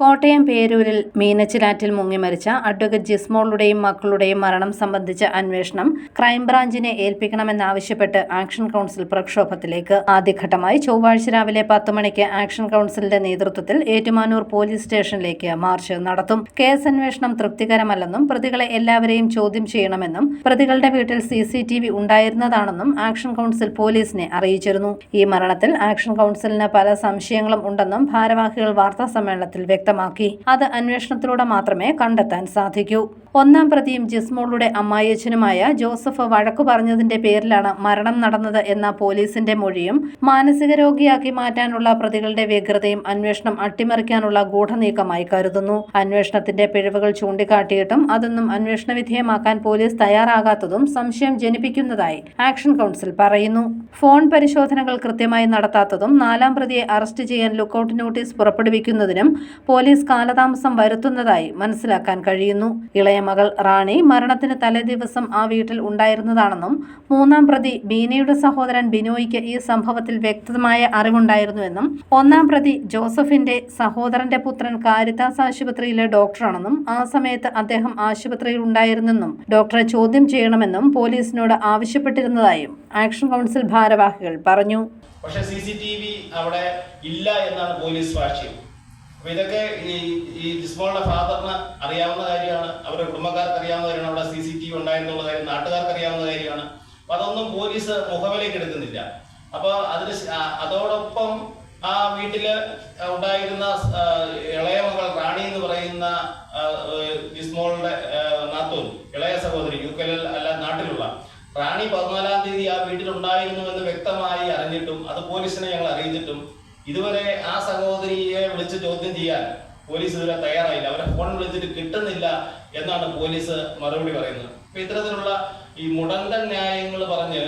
കോട്ടയം പേരൂരിൽ മീനച്ചിലാറ്റിൽ മുങ്ങി മരിച്ച അഡ്വക്കേറ്റ് ജിസ്മോളുടെയും മക്കളുടെയും മരണം സംബന്ധിച്ച അന്വേഷണം ക്രൈംബ്രാഞ്ചിനെ ഏൽപ്പിക്കണമെന്നാവശ്യപ്പെട്ട് ആക്ഷൻ കൗൺസിൽ പ്രക്ഷോഭത്തിലേക്ക്. ആദ്യഘട്ടമായി ചൊവ്വാഴ്ച രാവിലെ പത്ത് മണിക്ക് ആക്ഷൻ കൗൺസിലിന്റെ നേതൃത്വത്തിൽ ഏറ്റുമാനൂർ പോലീസ് സ്റ്റേഷനിലേക്ക് മാർച്ച് നടത്തും. കേസ് അന്വേഷണം തൃപ്തികരമല്ലെന്നും പ്രതികളെ എല്ലാവരെയും ചോദ്യം ചെയ്യണമെന്നും പ്രതികളുടെ വീട്ടിൽ സി സി ടി വി ഉണ്ടായിരുന്നതാണെന്നും ആക്ഷൻ കൗൺസിൽ പോലീസിനെ അറിയിച്ചിരുന്നു. ഈ മരണത്തിൽ ആക്ഷൻ കൗൺസിലിന് പല സംശയങ്ങളും ഉണ്ടെന്നും ഭാരവാഹികൾ വാർത്താ സമ്മേളനത്തിൽ വ്യക്തമാക്കി. അത് അന്വേഷണത്തിലൂടെ മാത്രമേ കണ്ടെത്താൻ സാധിക്കൂ. ഒന്നാം പ്രതിയും ജിസ്മോളുടെ അമ്മായിയച്ഛനുമായ ജോസഫ് വഴക്കു പറഞ്ഞതിന്റെ പേരിലാണ് മരണം നടന്നത് എന്ന പോലീസിന്റെ മൊഴിയും മാനസിക രോഗിയാക്കി മാറ്റാനുള്ള പ്രതികളുടെ വ്യഗ്രതയും അന്വേഷണം അട്ടിമറിക്കാനുള്ള ഗൂഢനീക്കമായി കരുതുന്നു. അന്വേഷണത്തിന്റെ പിഴവുകൾ ചൂണ്ടിക്കാട്ടിയിട്ടും അതൊന്നും അന്വേഷണ വിധേയമാക്കാൻ പോലീസ് തയ്യാറാകാത്തതും സംശയം ജനിപ്പിക്കുന്നതായി ആക്ഷൻ കൗൺസിൽ പറയുന്നു. ഫോൺ പരിശോധനകൾ കൃത്യമായി നടത്താത്തതും നാലാം പ്രതിയെ അറസ്റ്റ് ചെയ്യാൻ ലുക്കൌട്ട് നോട്ടീസ് പുറപ്പെടുവിക്കുന്നതിനും പോലീസ് കാലതാമസം വരുത്തുന്നതായി മനസ്സിലാക്കാൻ കഴിയുന്നു. ഇളയ മകൾ റാണി മരണത്തിന് തലേദിവസം ആ വീട്ടിൽ ഉണ്ടായിരുന്നതാണെന്നും മൂന്നാം പ്രതി ബീനയുടെ സഹോദരൻ ബിനോയ്ക്ക് ഈ സംഭവത്തിൽ വ്യക്തമായ അറിവുണ്ടായിരുന്നുവെന്നും ഒന്നാം പ്രതി ജോസഫിന്റെ സഹോദരന്റെ പുത്രൻ കാരിത്താസ് ആശുപത്രിയിലെ ഡോക്ടറാണെന്നും ആ സമയത്ത് അദ്ദേഹം ആശുപത്രിയിൽ ഉണ്ടായിരുന്നെന്നും ഡോക്ടറെ ചോദ്യം ചെയ്യണമെന്നും പോലീസിനോട് ആവശ്യപ്പെട്ടിരുന്നതായും ആക്ഷൻ കൗൺസിൽ ഭാരവാഹികൾ പറഞ്ഞു. പക്ഷേ സി അവിടെ ഇല്ല എന്നാണ് പോലീസ് സാക്ഷ്യം അപ്പൊ ഇതൊക്കെ ഈ ഈ ജിസ്മോളുടെ ഫാദറിന് അറിയാവുന്ന കാര്യമാണ്. അവരുടെ കുടുംബക്കാർക്ക് അറിയാവുന്ന കാര്യമാണ്. അവിടെ സി സി ടി വി ഉണ്ടായിരുന്നുള്ള കാര്യം നാട്ടുകാർക്ക് അറിയാവുന്ന കാര്യമാണ്. അപ്പൊ അതൊന്നും പോലീസ് മുഖവിലേക്ക് എടുക്കുന്നില്ല. അപ്പൊ അതിന് അതോടൊപ്പം ആ വീട്ടിൽ ഉണ്ടായിരുന്ന ഇളയ മകൾ റാണി എന്ന് പറയുന്ന ജിസ്മോളുടെ നാത്തൂൻ ഇളയ സഹോദരി യു കെ അല്ല നാട്ടിലുള്ള. റാണി പതിനാലാം തീയതി ആ വീട്ടിലുണ്ടായിരുന്നു എന്ന് വ്യക്തമായി അറിഞ്ഞിട്ടും അത് പോലീസിനെ ഞങ്ങൾ അറിയിച്ചിട്ടും ഇതുവരെ ആ സഹോദരിയെ വിളിച്ച് ചോദ്യം ചെയ്യാൻ പോലീസ് ഇതുവരെ തയ്യാറായില്ല. അവരെ ഫോൺ വിളിച്ചിട്ട് കിട്ടുന്നില്ല എന്നാണ് പോലീസ് മറുപടി പറയുന്നത്. അപ്പൊ ഇത്തരത്തിലുള്ള ഈ മുടന്തൻ ന്യായങ്ങൾ പറഞ്ഞ്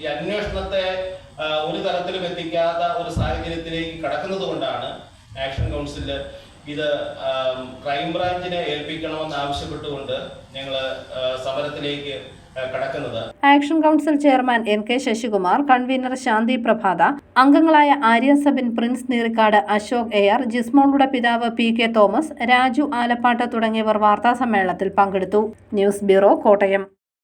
ഈ അന്വേഷണത്തെ ഒരു തരത്തിലും എത്തിക്കാത്ത ഒരു സാഹചര്യത്തിലേക്ക് കടക്കുന്നത് കൊണ്ടാണ് ആക്ഷൻ കൗൺസിൽ ഇത് ക്രൈംബ്രാഞ്ചിനെ ഏൽപ്പിക്കണമെന്ന് ആവശ്യപ്പെട്ടുകൊണ്ട് ഞങ്ങൾ സമരത്തിലേക്ക് action council chairman N K Sasikumar convener Shanthi Prabhatha അംഗങ്ങളായ ആര്യ സബിൻ പ്രിൻസ് നീറിക്കാട് അശോക് എയർ ജിസ്മോളുടെ പിതാവ് P K Thomas Raju Alappatt തുടങ്ങിയവർ വാർത്താ സമ്മേളനത്തിൽ പങ്കെടുത്തു. News bureau Kottayam.